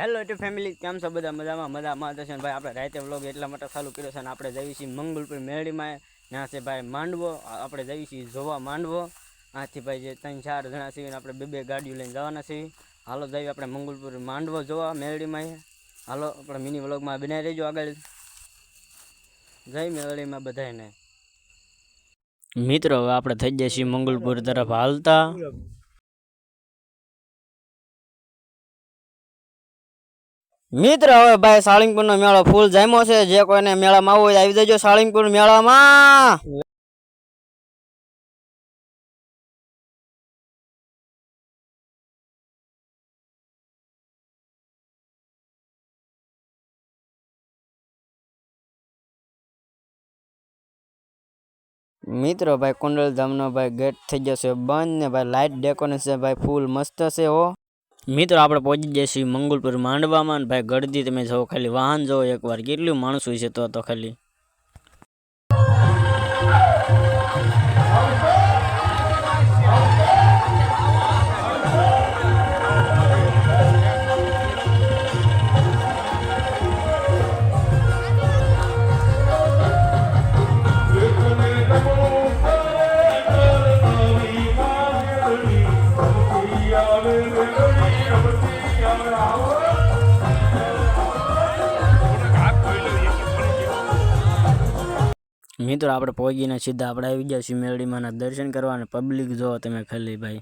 hello two family કેમ છો બધા મજામાં મજામાં હતા છે ભાઈ આપણે રાતે વ્લોગ એટલા માટે ચાલુ કર્યો છે અને આપણે જઈએ છીએ મંગળપુર મેળીમાં ત્યાં છે ભાઈ માંડવો આપણે જઈએ છીએ જોવા માંડવો આથી ભાઈ જે ત્રણ ચાર જણા છીએ આપણે બે બે ગાડીઓ લઈને જવાના છીએ હાલો જઈએ આપણે મંગલપુર માંડવો જોવા મેળીમાં હાલો આપણે મિની વ્લોગમાં બનાવી રહેજો આગળ જઈ મેળીમાં બધાને મિત્રો હવે આપણે થઈ જઈએ છીએ મંગલપુર તરફ હાલતા મિત્ર હવે ભાઈ નો મેળો ફૂલ જામ્યો છે જે કોઈને મેળામાં આવવું હોય આવી જજો સાળીંગપુર મેળામાં મિત્રો ભાઈ કુંડલ ધામનો ભાઈ ગેટ થઈ ગયો છે બંધ ને ભાઈ લાઇટ ડેકોરેશન ભાઈ ફૂલ મસ્ત છે હો મિત્રો આપણે પહોંચી જઈએ છીએ મંગલપુર માંડવામાં ભાઈ ગળદી તમે જો ખાલી વાહન જો એકવાર કેટલું માણસ હોય છે તો તો ખાલી મે તો આપણે પોગીના સીધા આપણે આવી ગયા સિમેલડી માના દર્શન કરવાને પબ્લિક જો તમે ખલી ભાઈ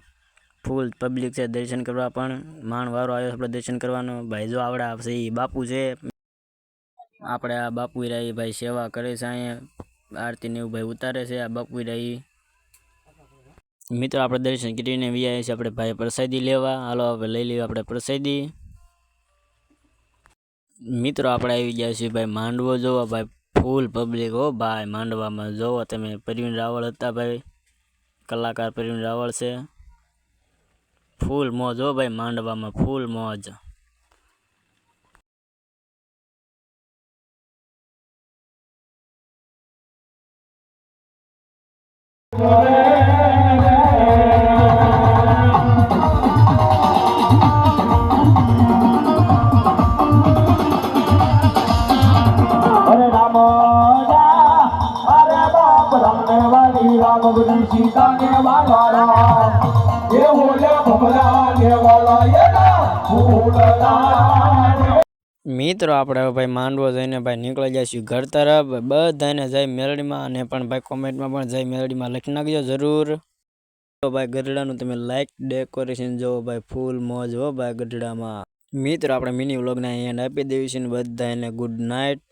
ફૂલ પબ્લિક સે દર્શન કરવા પણ માનવારો આયોજપ દર્શન કરવાનો ભાઈ જો આવડા છે ઈ બાપુ છે આપણે આ બાપુરાઈ ભાઈ સેવા કરે છે આ आरती ને ઊભી ઉતારે છે આ બાપુરાઈ મિત્રો આપણે દર્શન ગીતેને વીઆઈસ આપણે ભાઈ પ્રસાદી લેવા હાલો આપણે લઈ લઈએ આપણે પ્રસાદી મિત્રો આપણે આવી ગયા છીએ ભાઈ માંડવો જોવો ભાઈ ફૂલ પબ્લિક ઓ ભાઈ માંડવામાં જોવો તમે પરવીણ રાવળ હતા ભાઈ કલાકાર પરવીણ રાવળ છે ફૂલ મજો ભાઈ માંડવામાં ફૂલ મજો ही वावव दू चिंता ने बावारा ए होला भावना के वाला ये ना फूलडा मित्रों आपरे भाई मांडो जने भाई निकल जायसी घर तरफ બધાને જાય મેલડી માં ને પણ ભાઈ કમેન્ટ માં પણ જાય મેલડી માં લખી નાખજો જરૂર તો ભાઈ ગઢડા નું તમે લાઈક ડેકોરેશન જોઓ ભાઈ ફૂલ મોજ હો ભાઈ ગઢડા માં મિત્રો આપણે મિની વ્લોગ ના અહીંયા આપી દેવી છે ને બધાને ગુડ નાઈટ